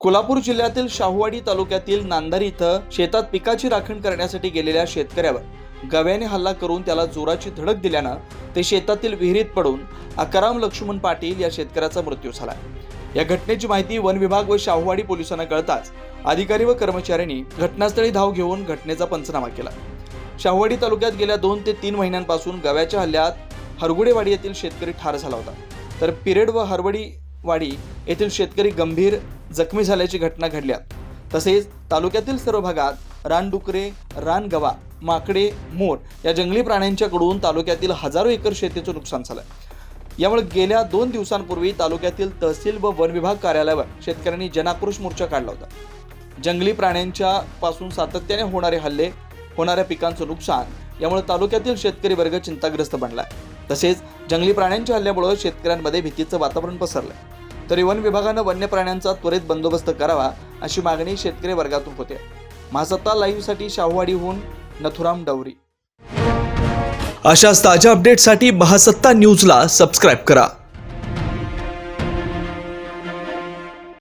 कोल्हापूर जिल्ह्यातील शाहूवाडी तालुक्यातील नांदारी इथं शेतात पिकाची राखण करण्यासाठी गेलेल्या शेतकऱ्यावर गव्याने हल्ला करून त्याला जोराची धडक दिल्यानं ते शेतातील विहिरीत पडून अकराम लक्ष्मण पाटील या शेतकऱ्याचा मृत्यू झाला या घटनेची माहिती वन विभाग व शाहूवाडी पोलिसांना कळताच अधिकारी व कर्मचाऱ्यांनी घटनास्थळी धाव घेऊन घटनेचा पंचनामा केला. शाहूवाडी तालुक्यात गेल्या दोन ते तीन महिन्यांपासून गव्याच्या हल्ल्यात हरगुडेवाडी येथील शेतकरी ठार झाला होता. तर पिरेड व हरवडी वाडी येथील शेतकरी गंभीर जखमी झाल्याची घटना घडल्या. तसेच तालुक्यातील सर्व भागात रानडुकरे रानगवा माकडे मोर या जंगली प्राण्यांच्याकडून तालुक्यातील हजारो एकर शेतीचं नुकसान झालं. यामुळे गेल्या दोन दिवसांपूर्वी तालुक्यातील तहसील व वन विभाग कार्यालयावर शेतकऱ्यांनी जनाक्रोश मोर्चा काढला होता. जंगली प्राण्यांच्या पासून सातत्याने होणारे हल्ले होणाऱ्या पिकांचं नुकसान यामुळे तालुक्यातील शेतकरी वर्ग चिंताग्रस्त बनलाय तसेच जंगली प्राण्यांच्या हल्ल्यामुळे शेतकऱ्यांमध्ये भीतीचं वातावरण पसरलंय तरी वन विभागानं वन्य प्राण्यांचा त्वरित बंदोबस्त करावा अशी मागणी शेतकरी वर्गातून होते. महासत्ता लाईव्हसाठी शाहूवाडीहून नथुराम डवरी. अशाच ताज्या अपडेटसाठी महासत्ता न्यूजला सबस्क्राईब करा.